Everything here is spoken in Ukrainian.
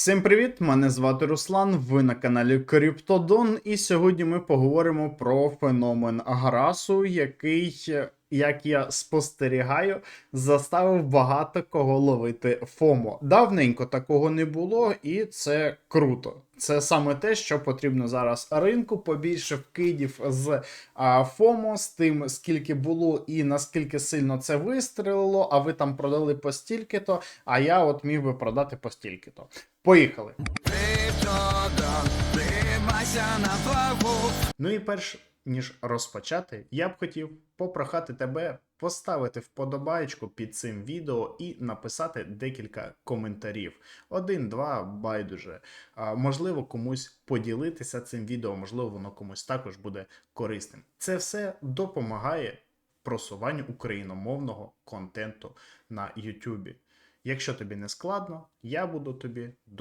Всім привіт! Мене звати Руслан. Ви на каналі Криптодон, і сьогодні ми поговоримо про феномен Аграсу, який, як я спостерігаю, заставив багато кого ловити ФОМО. Давненько такого не було, і це круто. Це саме те, що потрібно зараз ринку. Побільше вкидів з а, ФОМО, з тим, скільки було і наскільки сильно це вистрілило, а ви там продали по стільки-то, а я от міг би продати по стільки-то. Поїхали. Ну і перш ніж розпочати, я б хотів попрохати тебе поставити вподобайку під цим відео і написати декілька коментарів. Один, два, байдуже. А, можливо, комусь поділитися цим відео, можливо, воно комусь також буде корисним. Це все допомагає просуванню україномовного контенту на YouTube. Якщо тобі не складно, я буду тобі